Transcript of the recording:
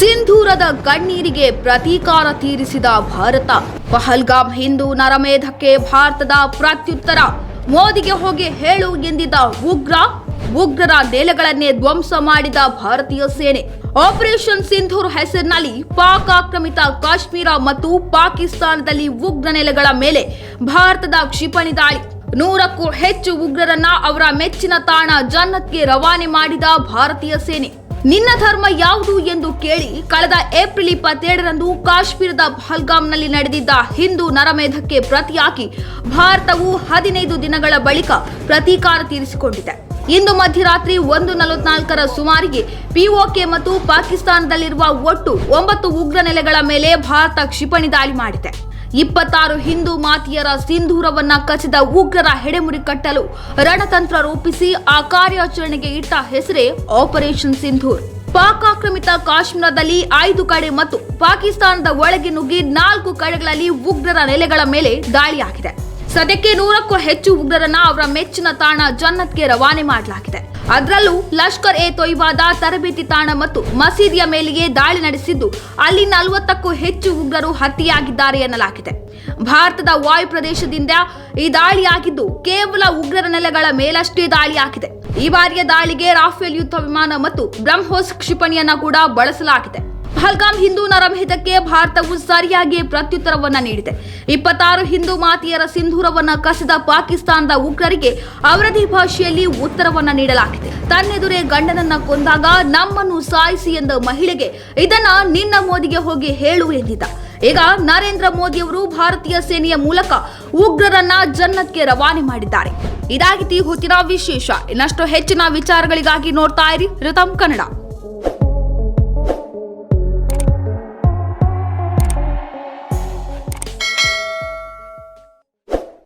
ಸಿಂಧೂರದ ಕಣ್ಣೀರಿಗೆ ಪ್ರತೀಕಾರ ತೀರಿಸಿದ ಭಾರತ. ಪಹಲ್ಗಾಮ್ ಹಿಂದೂ ನರಮೇಧಕ್ಕೆ ಭಾರತದ ಪ್ರತ್ಯುತ್ತರ. ಮೋದಿಗೆ ಹೋಗಿ ಹೇಳು ಎಂದಿದ್ದ ಉಗ್ರ, ಉಗ್ರರ ನೆಲೆಗಳನ್ನೇ ಧ್ವಂಸ ಮಾಡಿದ ಭಾರತೀಯ ಸೇನೆ. ಆಪರೇಷನ್ ಸಿಂಧೂರ್ ಹೆಸರಿನಲ್ಲಿ ಪಾಕ್ ಆಕ್ರಮಿತ ಕಾಶ್ಮೀರ ಮತ್ತು ಪಾಕಿಸ್ತಾನದಲ್ಲಿ ಉಗ್ರ ನೆಲೆಗಳ ಮೇಲೆ ಭಾರತದ ಕ್ಷಿಪಣಿ ದಾಳಿ. ನೂರಕ್ಕೂ ಹೆಚ್ಚು ಉಗ್ರರನ್ನ ಅವರ ಮೆಚ್ಚಿನ ತಾಣ ಜನ್ನತ್ಗೆ ರವಾನೆ ಮಾಡಿದ ಭಾರತೀಯ ಸೇನೆ. ನಿನ್ನ ಧರ್ಮ ಯಾವುದು ಎಂದು ಕೇಳಿ ಕಳೆದ ಏಪ್ರಿಲ್ ಇಪ್ಪತ್ತೆರಡರಂದು ಕಾಶ್ಮೀರದ ಪಹಲ್ಗಾಮ್ನಲ್ಲಿ ನಡೆದಿದ್ದ ಹಿಂದೂ ನರಮೇಧಕ್ಕೆ ಪ್ರತಿಯಾಗಿ ಭಾರತವು ಹದಿನೈದು ದಿನಗಳ ಬಳಿಕ ಪ್ರತೀಕಾರ ತೀರಿಸಿಕೊಂಡಿದೆ. ಇಂದು ಮಧ್ಯರಾತ್ರಿ ಒಂದು ನಲವತ್ನಾಲ್ಕರ ಸುಮಾರಿಗೆ ಪಿಒಕೆ ಮತ್ತು ಪಾಕಿಸ್ತಾನದಲ್ಲಿರುವ ಒಟ್ಟು ಒಂಬತ್ತು ಉಗ್ರ ನೆಲೆಗಳ ಮೇಲೆ ಭಾರತ ಕ್ಷಿಪಣಿ ದಾಳಿ ಮಾಡಿದೆ. ಇಪ್ಪತ್ತಾರು ಹಿಂದೂ ಮಾತಿಯರ ಸಿಂಧೂರವನ್ನ ಕಚಿದ ಉಗ್ರರ ಹೆಡೆಮುರಿ ಕಟ್ಟಲು ರಣತಂತ್ರ ರೂಪಿಸಿ ಆ ಕಾರ್ಯಾಚರಣೆಗೆ ಇಟ್ಟ ಹೆಸರೇ ಆಪರೇಷನ್ ಸಿಂಧೂರ್ ಪಾಕ್ ಆಕ್ರಮಿತ ಕಾಶ್ಮೀರದಲ್ಲಿ ಐದು ಕಡೆ ಮತ್ತು ಪಾಕಿಸ್ತಾನದ ಒಳಗೆ ನುಗ್ಗಿ ನಾಲ್ಕು ಕಡೆಗಳಲ್ಲಿ ಉಗ್ರರ ನೆಲೆಗಳ ಮೇಲೆ ದಾಳಿಯಾಗಿದೆ. ಸದ್ಯಕ್ಕೆ ನೂರಕ್ಕೂ ಹೆಚ್ಚು ಉಗ್ರರನ್ನ ಅವರ ಮೆಚ್ಚಿನ ತಾಣ ಜನ್ನತ್ಗೆ ರವಾನೆ ಮಾಡಲಾಗಿದೆ. ಅದರಲ್ಲೂ ಲಷ್ಕರ್ ಎ ತೊಯ್ಬಾದ ತರಬೇತಿ ತಾಣ ಮತ್ತು ಮಸೀದಿಯ ಮೇಲೆಯೇ ದಾಳಿ ನಡೆಸಿದ್ದು ಅಲ್ಲಿ ನಲವತ್ತಕ್ಕೂ ಹೆಚ್ಚು ಉಗ್ರರು ಹತ್ಯೆಯಾಗಿದ್ದಾರೆ ಎನ್ನಲಾಗಿದೆ. ಭಾರತದ ವಾಯು ಪ್ರದೇಶದಿಂದ ಈ ದಾಳಿಯಾಗಿದ್ದು ಕೇವಲ ಉಗ್ರರ ನೆಲೆಗಳ ಮೇಲಷ್ಟೇ ದಾಳಿಯಾಗಿದೆ. ಈ ಬಾರಿಯ ದಾಳಿಗೆ ರಾಫೇಲ್ ಯುದ್ಧ ವಿಮಾನ ಮತ್ತು ಬ್ರಹ್ಮೋಸ್ ಕ್ಷಿಪಣಿಯನ್ನ ಕೂಡ ಬಳಸಲಾಗಿದೆ. ಪಹಲ್ಗಾಮ್ ಹಿಂದೂ ನರಭೇದಕ್ಕೆ ಭಾರತವು ಸರಿಯಾಗಿ ಪ್ರತ್ಯುತ್ತರವನ್ನ ನೀಡಿದೆ. ಇಪ್ಪತ್ತಾರು ಹಿಂದೂ ಮಾತಿಯರ ಸಿಂಧೂರವನ್ನ ಕಸಿದ ಪಾಕಿಸ್ತಾನದ ಉಗ್ರರಿಗೆ ಅವರದಿ ಭಾಷೆಯಲ್ಲಿ ಉತ್ತರವನ್ನ ನೀಡಲಾಗಿದೆ. ತನ್ನೆದುರೇ ಗಂಡನನ್ನ ಕೊಂದಾಗ ನಮ್ಮನ್ನು ಸಾಯಿಸಿ ಎಂದ ಮಹಿಳೆಗೆ ಇದನ್ನ ನಿನ್ನ ಮೋದಿಗೆ ಹೋಗಿ ಹೇಳು ಎಂದಿದ್ದ. ಈಗ ನರೇಂದ್ರ ಮೋದಿಯವರು ಭಾರತೀಯ ಸೇನೆಯ ಮೂಲಕ ಉಗ್ರರನ್ನ ಜನ್ನತ್ಗೆ ರವಾನೆ ಮಾಡಿದ್ದಾರೆ. ಇದಾಗಿತಿ ಹೊತ್ತಿನ ವಿಶೇಷ. ಇನ್ನಷ್ಟು ಹೆಚ್ಚಿನ ವಿಚಾರಗಳಿಗಾಗಿ ನೋಡ್ತಾ ಇರಿ ರಿತಮ್ ಕನ್ನಡ.